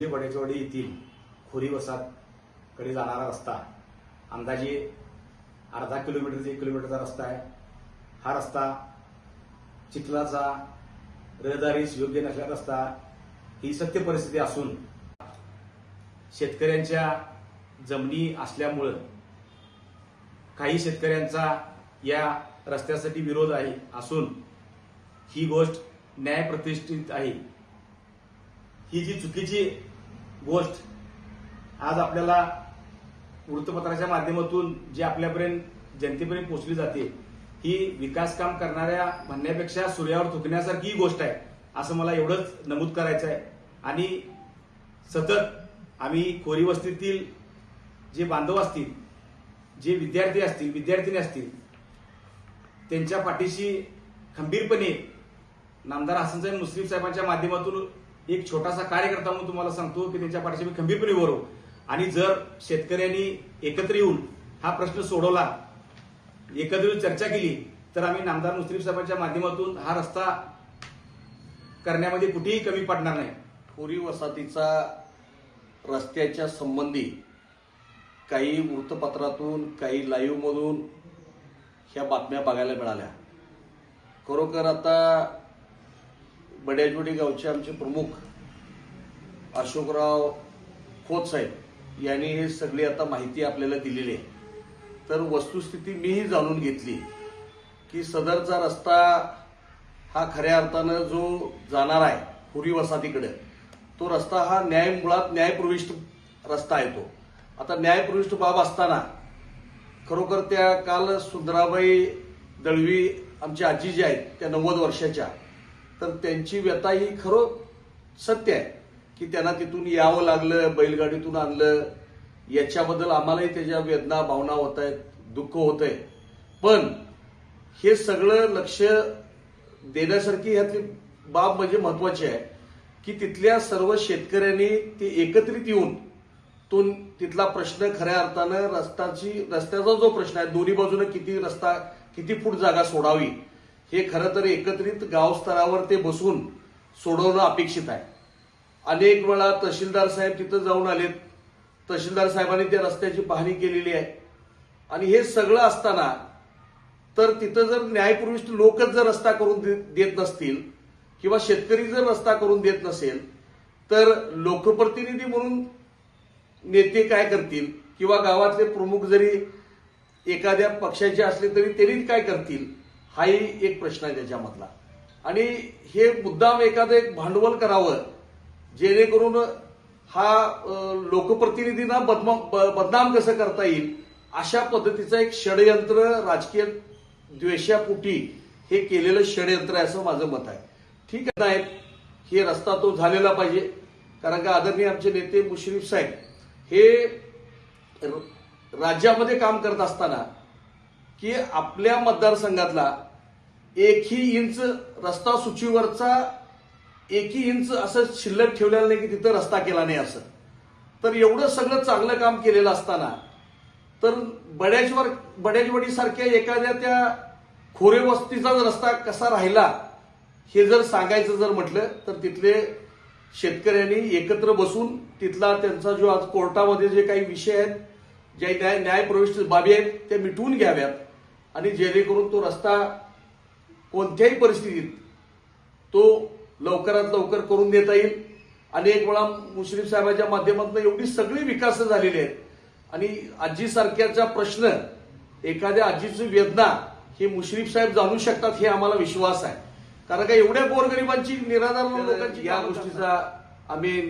जे बडेचवाडी येथील खोरी वसात कडे जाणारा रस्ता अंदाजे अर्धा किलोमीटर ते एक किलोमीटरचा रस्ता आहे. हा रस्ता चिखलाचा रहदारीस योग्य नसलेला रस्ता ही सत्य परिस्थिती असून शेतकऱ्यांच्या जमिनी असल्यामुळं काही शेतकऱ्यांचा या रस्त्यासाठी विरोध आहे असून ही गोष्ट न्यायप्रतिष्ठित आहे. ही जी चुकीची गोष्ट आज आपल्याला वृत्तपत्राच्या माध्यमातून जी आपल्यापर्यंत जनतेपर्यंत पोहोचली जाते ही विकास काम करणाऱ्या म्हणण्यापेक्षा सूर्यावर थुकण्यासारखी ही गोष्ट आहे असं मला एवढंच नमूद करायचं आहे. आणि सतत आम्ही खोरी वस्तीतील जे बांधव असतील जे विद्यार्थी असतील विद्यार्थिनी असतील त्यांच्या पाठीशी खंबीरपणे नामदार हसनसाहेब मुस्लिम साहेबांच्या माध्यमातून एक छोटासा कार्यकर्ता म्हणून तुम्हाला सांगतो की त्यांच्या पाठीशी मी खंबीरपणे उभं राहू. आणि जर शेतकऱ्यांनी एकत्र येऊन हा प्रश्न सोडवला एकत्र चर्चा केली तर आम्ही नामदार मुस्लिम साहेबांच्या माध्यमातून हा रस्ता करण्यामध्ये कुठेही कमी पडणार नाही. पुरी वसाहतीचा रस्त्याच्या संबंधी काही वृत्तपत्रातून काही लाईव्हमधून ह्या बातम्या बघायला मिळाल्या. खरोखर आता बड्याजवडी गावचे आमचे प्रमुख अशोकराव खोत साहेब यांनी हे सगळी आता माहिती आपल्याला दिलेली आहे. तर वस्तुस्थिती मीही जाणून घेतली की सदरचा रस्ता हा खऱ्या अर्थानं जो जाणार आहे पुरी वसाहतीकडे तो रस्ता हा न्याय मुळात न्यायप्रविष्ट रस्ता आहे तो. आता न्यायप्रविष्ट बाब असताना खरोखर त्या काल सुंदराबाई दळवी आमची आजी जी आहेत त्या नव्वद वर्षाच्या तर त्यांची व्यथा ही खरं सत्य आहे की त्यांना तिथून यावं लागलं बैलगाडीतून आणलं. याच्याबद्दल आम्हालाही त्याच्या वेदना भावना होत आहेत दुःख होत आहे. पण हे सगळं लक्ष देण्यासारखी ह्यातली बाब म्हणजे महत्वाची आहे की तिथल्या सर्व शेतकऱ्यांनी ते एकत्रित येऊन तो तिथला प्रश्न खऱ्या अर्थानं रस्ताची रस्त्याचा जो प्रश्न आहे दोन्ही बाजूने किती रस्ता किती फूट जागा सोडावी हे खरं तर एकत्रित गावस्तरावर ते बसून सोडवणं अपेक्षित आहे. अनेक वेळा तहसीलदार साहेब तिथं जाऊन आलेत. तहसीलदार साहेबांनी त्या रस्त्याची पाहणी केलेली आहे. आणि हे सगळं असताना तर तिथं जर न्यायप्रविष्ट लोकच जर रस्ता करून दे- देत नसतील किंवा शेतकरी जर रस्ता करून देत नसेल तर लोकप्रतिनिधी म्हणून नेते काय करतील? किंवा गावातले प्रमुख जरी एखाद्या पक्षाचे असले तरी त्यांनी काय करतील? हाही एक प्रश्न आहे त्याच्यामधला. आणि हे मुद्दाम एखादं एक भांडवल करावं जेणेकरून हा लोकप्रतिनिधींना बदनाम ब- बदनाम कसं करता येईल अशा पद्धतीचं एक षडयंत्र राजकीय द्वेषापोटी हे केलेलं षडयंत्र आहे असं माझं मत आहे. ठीक आहे नाहीत हे रस्ता तो झालेला पाहिजे. कारण का आदरणीय आमचे नेते मुश्रीफ साहेब हे राज्यामध्ये काम करत असताना की आपल्या मतदारसंघातला एकही इंच रस्ता सूचीवरचा एकही इंच असं शिल्लक ठेवलेलं नाही की तिथं रस्ता केला नाही असं. तर एवढं सगळं चांगलं काम केलेलं असताना तर बड्याजवर बड्याजवाडीसारख्या एखाद्या त्या खोरे वस्तीचा रस्ता कसा राहिला हे जर सांगायचं जर म्हटलं तर तिथले शेतकऱ्यांनी एकत्र बसून तिथला त्यांचा जो आज कोर्टामध्ये जे काही विषय आहेत ज्या न्याय न्यायप्रविष्ट बाबी आहेत त्या मिटवून घ्याव्यात. आणि जेणेकरून तो रस्ता कोणत्याही परिस्थितीत तो लवकरात लवकर करून देता येईल. अनेक वेळा मुश्रीफ साहेबांच्या माध्यमातून एवढी सगळी विकास झालेली आहेत. आणि आजी सारख्याचा प्रश्न एखाद्या आजीची वेदना हे मुश्रीफ साहेब जाणू शकतात हे आम्हाला विश्वास आहे. कारण का एवढ्या गोरगरिबांची निराधार लोकांची या गोष्टीचा आम्ही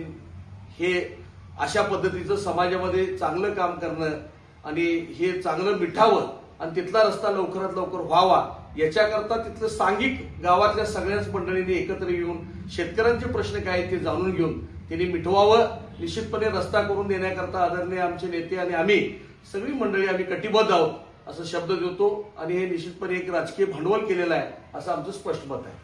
हे अशा पद्धतीचं समाजामध्ये चांगलं काम करणं आणि हे चांगलं मिठावं आणि तिथला रस्ता लवकरात लवकर व्हावा याच्याकरता तिथलं सांघिक गावातल्या सगळ्याच मंडळींनी एकत्र येऊन शेतकऱ्यांचे प्रश्न काय आहेत ते जाणून घेऊन त्यांनी मिठवावं निश्चितपणे रस्ता करून देण्याकरता आदरणीय आमचे नेते आणि आम्ही सगळी मंडळी आम्ही कटिबद्ध आहोत असं शब्द देतो. आणि हे निश्चितपणे एक राजकीय भांडवल केलेलं आहे असं आमचं स्पष्ट मत आहे.